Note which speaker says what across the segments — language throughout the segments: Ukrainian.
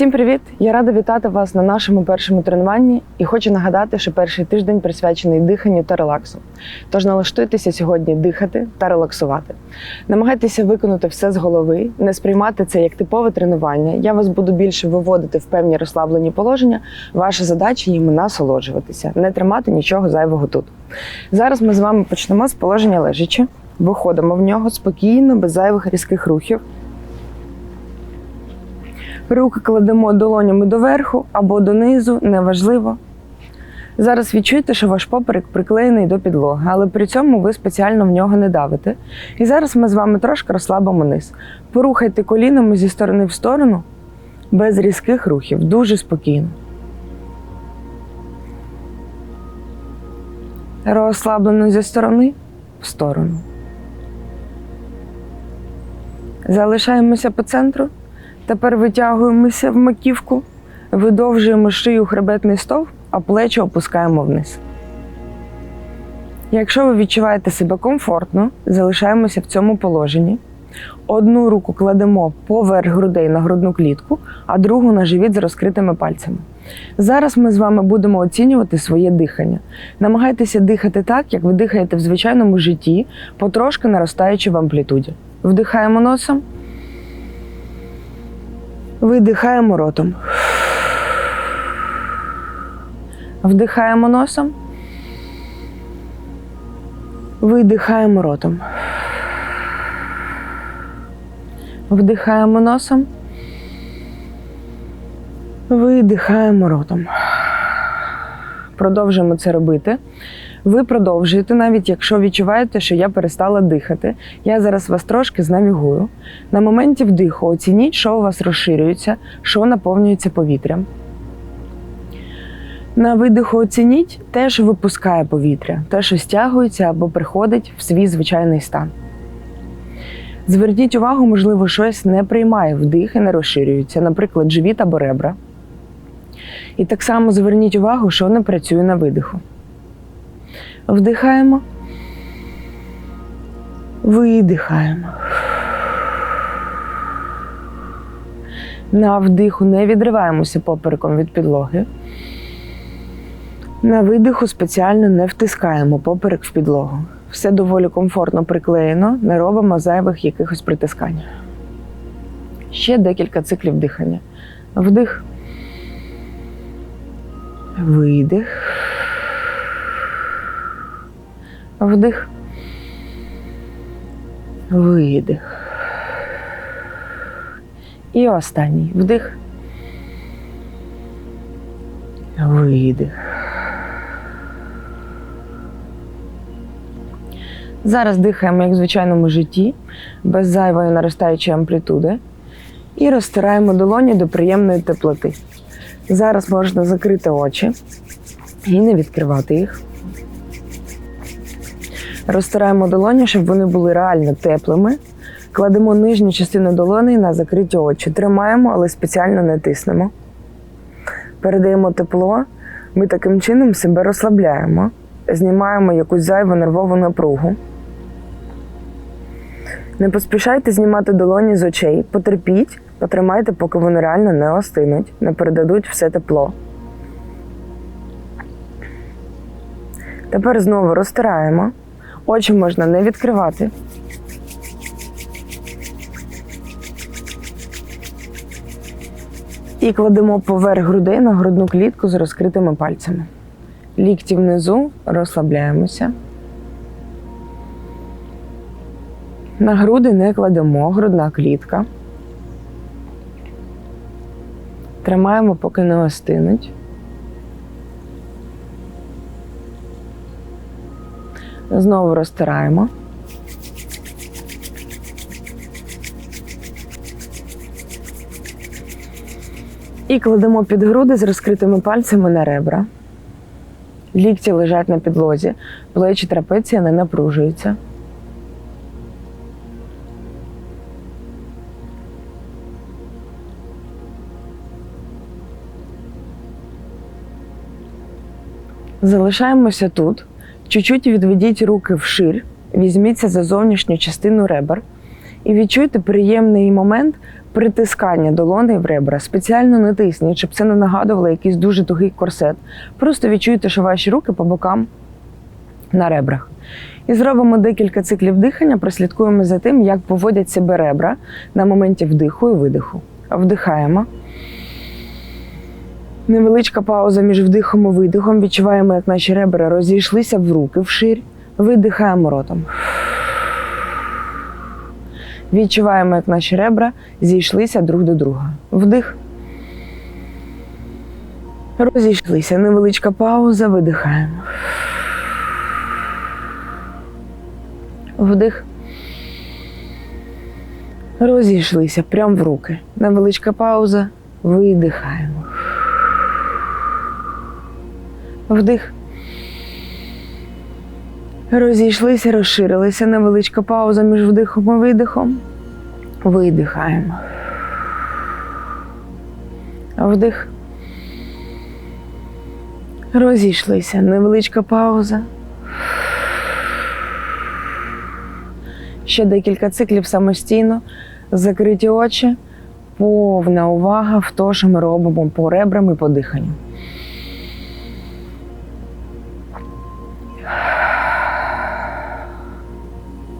Speaker 1: Всім привіт! Я рада вітати вас на нашому першому тренуванні і хочу нагадати, що перший тиждень присвячений диханню та релаксу. Тож налаштуйтеся сьогодні дихати та релаксувати. Намагайтеся виконати все з голови, не сприймати це як типове тренування. Я вас буду більше виводити в певні розслаблені положення. Ваша задача їм насолоджуватися, не тримати нічого зайвого тут. Зараз ми з вами почнемо з положення лежачи. Виходимо в нього спокійно, без зайвих різких рухів. Руки кладемо долонями доверху або донизу, неважливо. Зараз відчуйте, що ваш поперек приклеєний до підлоги, але при цьому ви спеціально в нього не давите. І зараз ми з вами трошки розслабимо низ. Порухайте колінами зі сторони в сторону, без різких рухів, дуже спокійно. Розслаблено зі сторони в сторону. Залишаємося по центру. Тепер витягуємося в маківку, видовжуємо шию хребетний стов, а плечі опускаємо вниз. Якщо ви відчуваєте себе комфортно, залишаємося в цьому положенні. Одну руку кладемо поверх грудей на грудну клітку, а другу на живіт з розкритими пальцями. Зараз ми з вами будемо оцінювати своє дихання. Намагайтеся дихати так, як ви дихаєте в звичайному житті, потрошки наростаючи в амплітуді. Вдихаємо носом. Видихаємо ротом. Вдихаємо носом. Видихаємо ротом. Вдихаємо носом. Видихаємо ротом. Продовжуємо це робити. Ви продовжуєте, навіть якщо відчуваєте, що я перестала дихати. Я зараз вас трошки знавігую. На моменті вдиху оцініть, що у вас розширюється, що наповнюється повітрям. На видиху оцініть те, що випускає повітря, те, що стягується або приходить в свій звичайний стан. Зверніть увагу, можливо, щось не приймає вдих і не розширюється, наприклад, живіт або ребра. І так само зверніть увагу, що не працює на видиху. Вдихаємо. Видихаємо. На вдиху не відриваємося попереком від підлоги. На видиху спеціально не втискаємо поперек в підлогу. Все доволі комфортно приклеєно, не робимо зайвих якихось притискань. Ще декілька циклів дихання. Вдих. Видих. Вдих. Видих. І останній вдих. Видих. Зараз дихаємо як в звичайному житті, без зайвої наростаючої амплітуди. І розтираємо долоні до приємної теплоти. Зараз можна закрити очі і не відкривати їх. Розтираємо долоні, щоб вони були реально теплими. Кладемо нижню частину долони на закриті очі. Тримаємо, але спеціально не тиснемо. Передаємо тепло. Ми таким чином себе розслабляємо, знімаємо якусь зайву нервову напругу. Не поспішайте знімати долоні з очей, потерпіть, потримайте, поки вони реально не остинуть, не передадуть все тепло. Тепер знову розтираємо. Очі можна не відкривати. І кладемо поверх грудей на грудну клітку з розкритими пальцями. Лікті внизу розслабляємося. На груди не кладемо, грудна клітка. Тримаємо, поки не остинуть. Знову розтираємо. І кладемо під груди з розкритими пальцями на ребра. Лікті лежать на підлозі, плечі трапеція не напружуються. Залишаємося тут. Чуть-чуть відведіть руки вшир, візьміться за зовнішню частину ребер і відчуйте приємний момент притискання долони в ребра. Спеціально не тисніть, щоб це не нагадувало якийсь дуже тугий корсет. Просто відчуйте, що ваші руки по бокам на ребрах. І зробимо декілька циклів дихання, прослідкуємо за тим, як поводять себе ребра на моменті вдиху і видиху. Вдихаємо. Невеличка пауза між вдихом і видихом. Відчуваємо, як наші ребра розійшлися в руки вширь. Видихаємо ротом. Відчуваємо, як наші ребра зійшлися друг до друга. Вдих. Розійшлися. Невеличка пауза. Видихаємо. Вдих. Розійшлися прямо в руки. Невеличка пауза. Видихаємо. Вдих. Розійшлися, розширилися. Невеличка пауза між вдихом і видихом. Видихаємо. Вдих. Розійшлися. Невеличка пауза. Ще декілька циклів самостійно. Закриті очі. Повна увага в те, що ми робимо по ребрам і по диханню.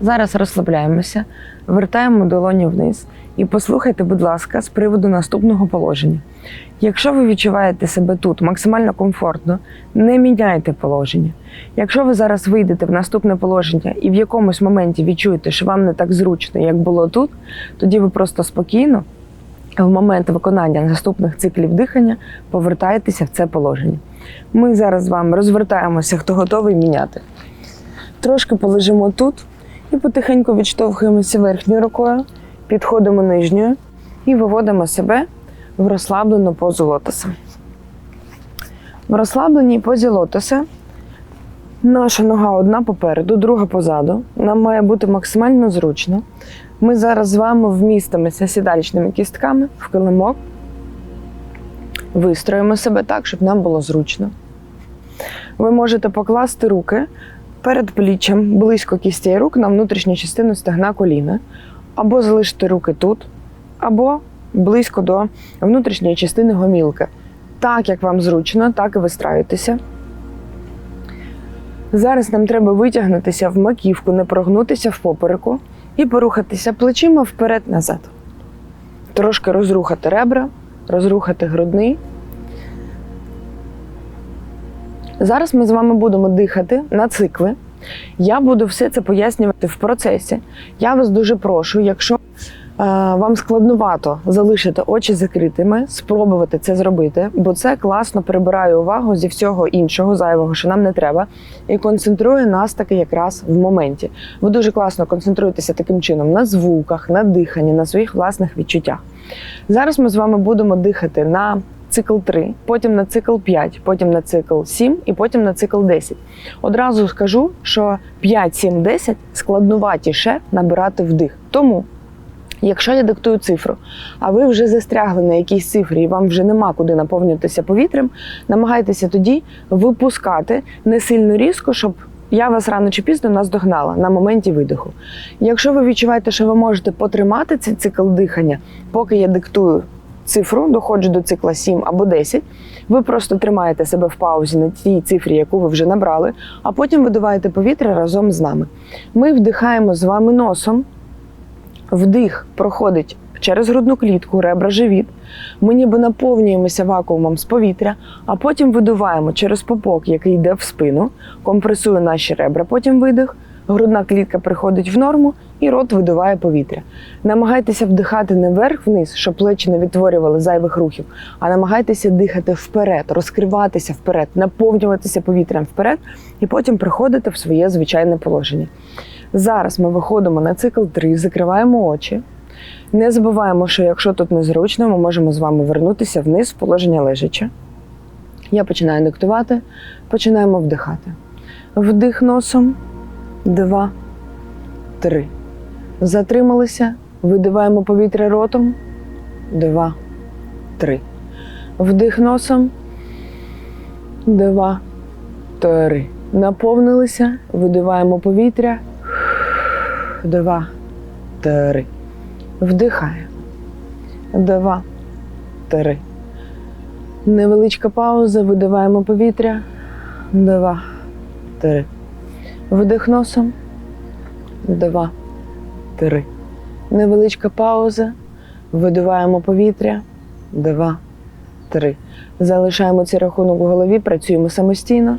Speaker 1: Зараз розслабляємося, вертаємо долоні вниз і послухайте, будь ласка, з приводу наступного положення. Якщо ви відчуваєте себе тут максимально комфортно, не міняйте положення. Якщо ви зараз вийдете в наступне положення і в якомусь моменті відчуєте, що вам не так зручно, як було тут, тоді ви просто спокійно в момент виконання наступних циклів дихання повертаєтеся в це положення. Ми зараз з вами розвертаємося, хто готовий міняти. Трошки полежимо тут і потихеньку відштовхуємося верхньою рукою, підходимо нижньою і виводимо себе в розслаблену позу лотоса. В розслабленій позі лотоса наша нога одна попереду, друга позаду. Нам має бути максимально зручно. Ми зараз з вами вмістимося сідалічними кістками в килимок. Вистроїмо себе так, щоб нам було зручно. Ви можете покласти руки перед пліччям близько кістей рук на внутрішню частину стегна коліна, або залишити руки тут, або близько до внутрішньої частини гомілки. Так, як вам зручно, так і вистраюйтеся. Зараз нам треба витягнутися в маківку, не прогнутися в попереку і порухатися плечима вперед-назад. Трошки розрухати ребра, розрухати грудний. Зараз ми з вами будемо дихати на цикли. Я буду все це пояснювати в процесі. Я вас дуже прошу, якщо е, вам складнувато залишити очі закритими, спробувати це зробити, бо це класно прибирає увагу зі всього іншого зайвого, що нам не треба, і концентрує нас таки якраз в моменті. Ви дуже класно концентруєтеся таким чином на звуках, на диханні, на своїх власних відчуттях. Зараз ми з вами будемо дихати на цикл 3, потім на цикл 5, потім на цикл 7 і потім на цикл 10. Одразу скажу, що 5, 7, 10 складнуватіше набирати вдих. Тому, якщо я диктую цифру, а ви вже застрягли на якійсь цифрі і вам вже нема куди наповнюватися повітрям, намагайтеся тоді випускати не сильно різко, щоб я вас рано чи пізно наздогнала на моменті видиху. Якщо ви відчуваєте, що ви можете потримати цей цикл дихання, поки я диктую цифру, доходжу до цикла 7 або 10, ви просто тримаєте себе в паузі на тій цифрі, яку ви вже набрали, а потім видуваєте повітря разом з нами. Ми вдихаємо з вами носом. Вдих проходить через грудну клітку, ребра, живіт. Ми ніби наповнюємося вакуумом з повітря, а потім видуваємо через попок, який йде в спину, компресує наші ребра, потім видих. Грудна клітка приходить в норму і рот видуває повітря. Намагайтеся вдихати не вверх-вниз, щоб плечі не відтворювали зайвих рухів, а намагайтеся дихати вперед, розкриватися вперед, наповнюватися повітрям вперед і потім приходити в своє звичайне положення. Зараз ми виходимо на цикл 3, закриваємо очі. Не забуваємо, що якщо тут незручно, ми можемо з вами вернутися вниз в положення лежаче. Я починаю диктувати, починаємо вдихати. Вдих носом. Два, три. Затрималися, Видиваємо повітря ротом. Два, три. Вдих носом. Два, три. Наповнилися. Видиваємо повітря. Два, три. Вдихаємо. Два, три. Невеличка пауза. Видиваємо повітря. Два, три. Вдих носом. Два, три. Невеличка пауза. Видуваємо повітря. Два, три. Залишаємо цей рахунок у голові, працюємо самостійно.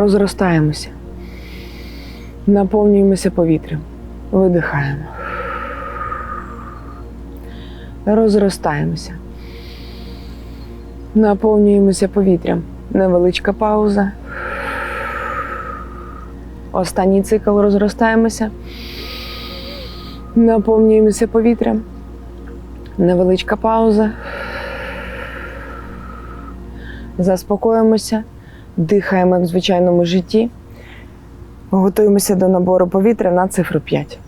Speaker 1: Розростаємося. Наповнюємося повітрям. Видихаємо. Розростаємося. Наповнюємося повітрям. Невеличка пауза. Останній цикл розростаємося. Наповнюємося повітрям. Невеличка пауза. Заспокоїмося. Дихаємо як в звичайному житті. Готуємося до набору повітря на цифру 5.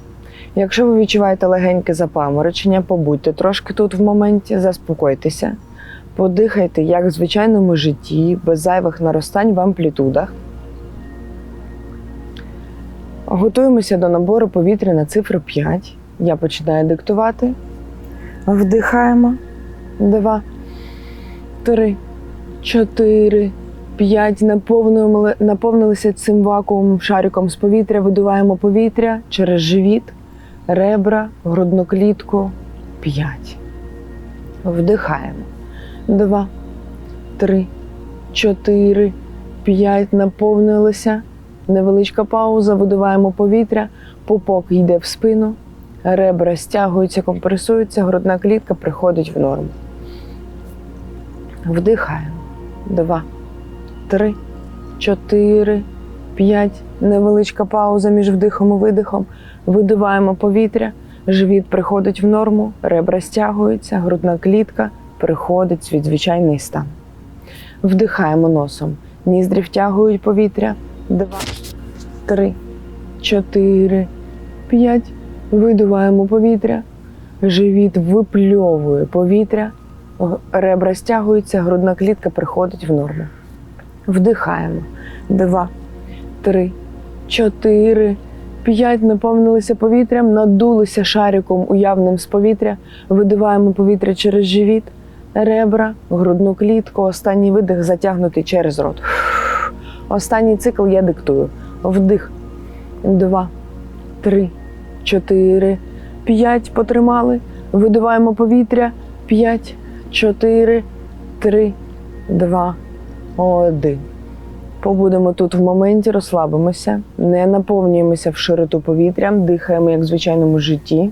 Speaker 1: Якщо ви відчуваєте легеньке запаморочення, побудьте трошки тут в моменті, заспокойтеся, подихайте як в звичайному житті, без зайвих наростань в амплітудах. Готуємося до набору повітря на цифру 5. Я починаю диктувати. Вдихаємо. Два, три, чотири, п'ять. Наповнили, наповнилися цим вакуумом шариком з повітря. Видуваємо повітря через живіт, ребра, грудну клітку. П'ять. Вдихаємо. Два, три, чотири, п'ять. Наповнилися. Невеличка пауза. Видуваємо повітря. Пупок йде в спину. Ребра стягуються, компресуються, грудна клітка приходить в норму. Вдихаємо. Два, три, чотири, п'ять. Невеличка пауза між вдихом і видихом. Видуваємо повітря. Живіт приходить в норму, ребра стягуються, грудна клітка приходить свій звичайний стан. Вдихаємо носом. Ніздрі втягують повітря. Два, три, чотири, п'ять. Видуваємо повітря. Живіт випльовує повітря. Ребра стягуються, грудна клітка приходить в норму. Вдихаємо. Два, три, чотири, п'ять. Наповнилися повітрям, надулися шариком уявним з повітря. Видуваємо повітря через живіт, ребра, грудну клітку. Останній видих затягнутий через рот. Останній цикл я диктую. Вдих. Два, три, чотири, п'ять. Потримали. Видуваємо повітря. П'ять, чотири, три, два, один. Побудемо тут в моменті, розслабимося, не наповнюємося в широту повітрям, дихаємо як в звичайному житті.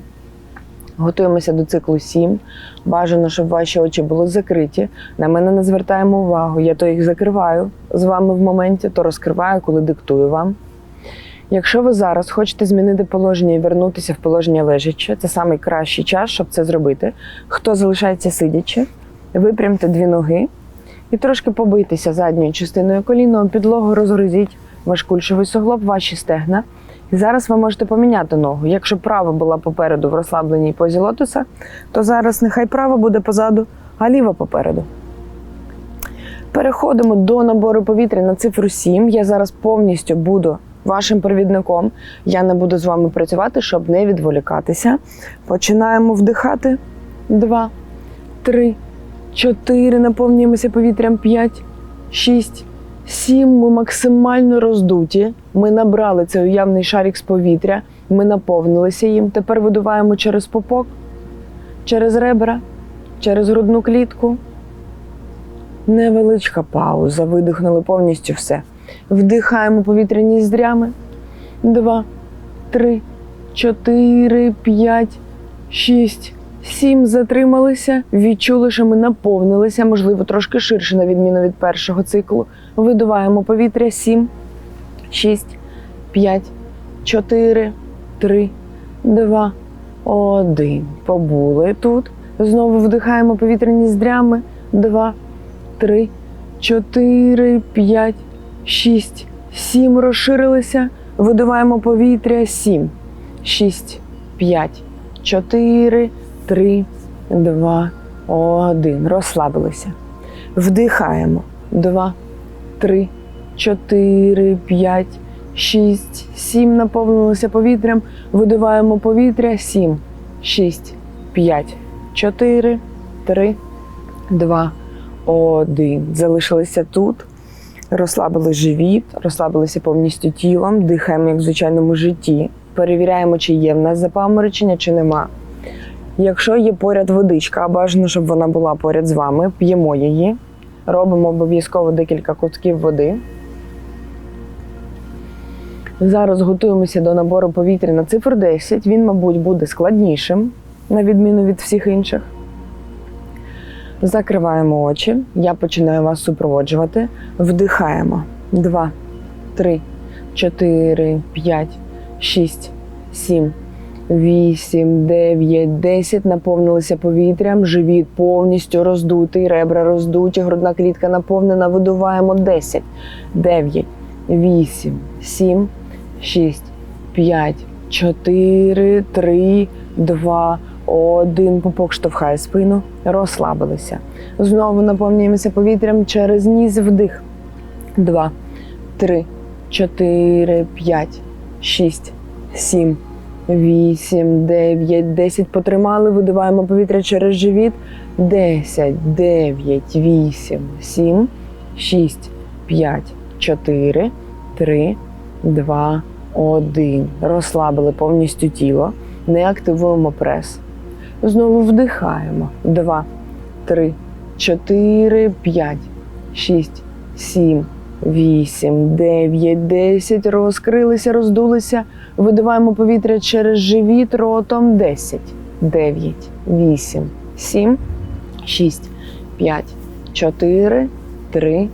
Speaker 1: Готуємося до циклу 7. Бажано, щоб ваші очі були закриті. На мене не звертаємо увагу. Я то їх закриваю з вами в моменті, то розкриваю, коли диктую вам. Якщо ви зараз хочете змінити положення і вернутися в положення лежаче, це найкращий час, щоб це зробити. Хто залишається сидячи, випрямте дві ноги і трошки побийтеся задньою частиною коліна, об підлогу розгрузіть ваш кульшовий суглоб, ваші стегна. І зараз ви можете поміняти ногу. Якщо права була попереду в розслабленій позі лотоса, то зараз нехай права буде позаду, а ліва попереду. Переходимо до набору повітря на цифру 7. Я зараз повністю буду вашим провідником. Я не буду з вами працювати, щоб не відволікатися. Починаємо вдихати. Два, три, чотири. Наповнюємося повітрям. П'ять, шість, сім. Ми максимально роздуті. Ми набрали цей уявний шарик з повітря. Ми наповнилися їм. Тепер видуваємо через попок, через ребра, через грудну клітку. Невеличка пауза. Видихнули повністю все. Вдихаємо повітря ніздрями. Два, три, чотири, п'ять, шість, сім. Затрималися. Відчули, що ми наповнилися, можливо, трошки ширше, на відміну від першого циклу. Видуваємо повітря. Сім, шість, п'ять, чотири, три, два, один. Побули тут. Знову вдихаємо повітряні здрями. Два, три, чотири, п'ять, шість, сім. Розширилися. Видуваємо повітря. Сім, шість, п'ять, чотири, три, два, один. Розслабилися. Вдихаємо. Два, три, чотири, п'ять, шість, сім. Наповнилися повітрям. Видуваємо повітря. Сім, шість, п'ять, чотири, три, два, один. Залишилися тут. Розслабили живіт, розслабилися повністю тілом, дихаємо як в звичайному житті. Перевіряємо, чи є в нас запаморочення, чи нема. Якщо є поряд водичка, бажано, щоб вона була поряд з вами, п'ємо її. Робимо обов'язково декілька кутків води. Зараз готуємося до набору повітря на цифру 10. Він, мабуть, буде складнішим, на відміну від всіх інших. Закриваємо очі. Я починаю вас супроводжувати. Вдихаємо. Два, три, чотири, п'ять, шість, сім, вісім, дев'ять, десять. Наповнилися повітрям. Живіт повністю роздутий, ребра роздуті, грудна клітка наповнена. Видуваємо 10, 9, 8, 7, 6, 5, 4, 3, 2, один пупок штовхає спину, розслабилися. Знову наповнюємося повітрям через ніс вдих. Два, три, чотири, п'ять, шість, сім, вісім, дев'ять, десять. Потримали, видуваємо повітря через живіт. Десять, дев'ять, вісім, сім, шість, п'ять, чотири, три, два, один. Розслабили повністю тіло. Не активуємо прес. Знову вдихаємо. Два, три, чотири, п'ять, шість, сім, вісім, дев'ять, десять. Розкрилися, роздулися. Видуваємо повітря через живіт ротом. Десять, дев'ять, вісім, сім, шість, п'ять, чотири, три,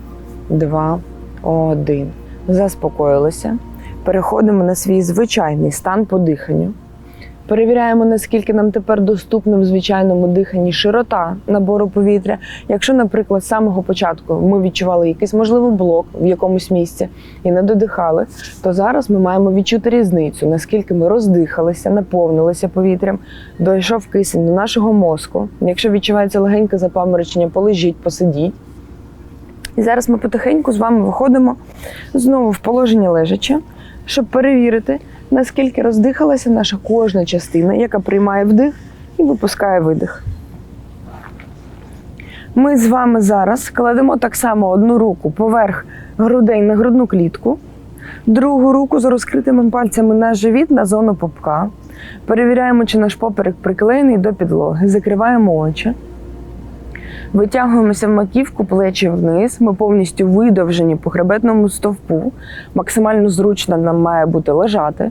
Speaker 1: два, один. Заспокоїлися. Переходимо на свій звичайний стан по диханню. Перевіряємо, наскільки нам тепер доступна в звичайному диханні широта набору повітря. Якщо, наприклад, з самого початку ми відчували якийсь можливий блок в якомусь місці і не додихали, то зараз ми маємо відчути різницю, наскільки ми роздихалися, наповнилися повітрям, дійшов кисень до нашого мозку. Якщо відчувається легеньке запаморочення, полежіть, посидіть. І зараз ми потихеньку з вами виходимо знову в положення лежача, щоб перевірити, наскільки роздихалася наша кожна частина, яка приймає вдих і випускає видих. Ми з вами зараз кладемо так само одну руку поверх грудей на грудну клітку, другу руку з розкритими пальцями на живіт на зону попка. Перевіряємо, чи наш поперек приклеєний до підлоги. Закриваємо очі. Витягуємося в маківку, плечі вниз. Ми повністю видовжені по хребетному стовпу. Максимально зручно нам має бути лежати.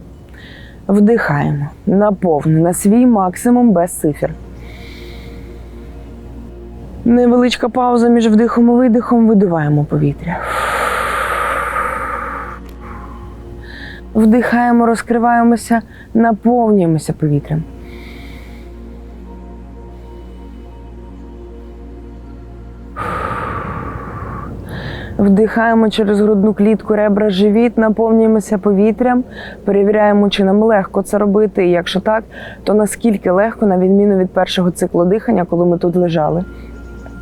Speaker 1: Вдихаємо наповну на свій максимум без цифр. Невеличка пауза між вдихом і видихом. Видуваємо повітря. Вдихаємо, розкриваємося, наповнюємося повітрям. Вдихаємо через грудну клітку, ребра, живіт, наповнюємося повітрям, перевіряємо, чи нам легко це робити. І якщо так, то наскільки легко, на відміну від першого циклу дихання, коли ми тут лежали.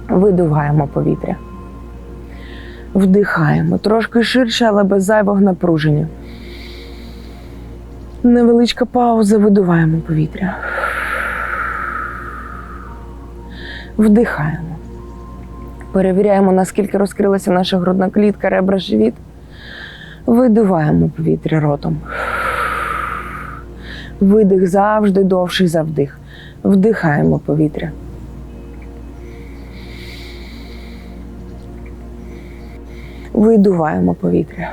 Speaker 1: Видуваємо повітря. Вдихаємо трошки ширше, але без зайвого напруження. Невеличка пауза, видуваємо повітря. Вдихаємо. Перевіряємо, наскільки розкрилася наша грудна клітка, ребра, живіт. Видуваємо повітря ротом. Видих завжди довший за вдих. Вдихаємо повітря. Видуваємо повітря.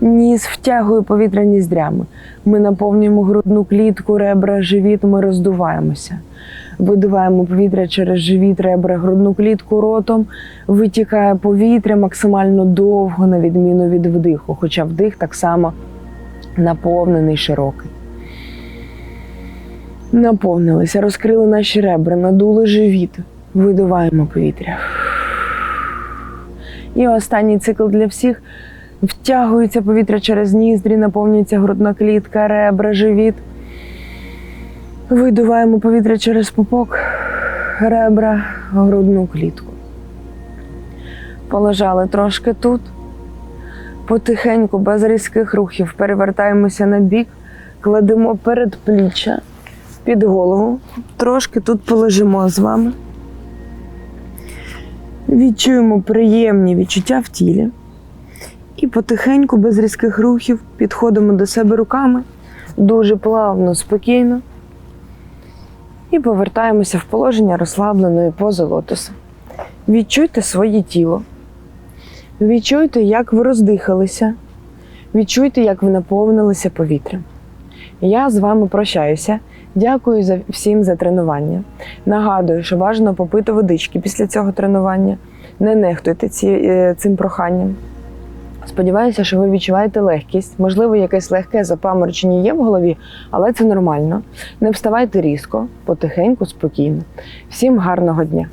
Speaker 1: Ніс втягує повітря ніздрями. Ми наповнюємо грудну клітку, ребра, живіт, ми роздуваємося. Видуваємо повітря через живіт, ребра, грудну клітку ротом. Витікає повітря максимально довго, на відміну від вдиху, хоча вдих так само наповнений широкий. Наповнилися, розкрили наші ребра, надули живіт. Видуваємо повітря. І останній цикл для всіх. Втягується повітря через ніздрі, наповнюється грудна клітка, ребра, живіт. Видуваємо повітря через пупок, ребра, грудну клітку. Полежали трошки тут. Потихеньку, без різких рухів, перевертаємося на бік, кладемо передпліччя під голову. Трошки тут полежимо з вами. Відчуємо приємні відчуття в тілі. І потихеньку, без різких рухів, підходимо до себе руками дуже плавно, спокійно. І повертаємося в положення розслабленої пози лотоса. Відчуйте своє тіло. Відчуйте, як ви роздихалися. Відчуйте, як ви наповнилися повітрям. Я з вами прощаюся. Дякую за всім за тренування. Нагадую, що бажано попити водички після цього тренування. Не нехтуйте ці, е, цим проханням. Сподіваюся, що ви відчуваєте легкість. Можливо, якесь легке запаморочення є в голові, але це нормально. Не вставайте різко, потихеньку, спокійно. Всім гарного дня!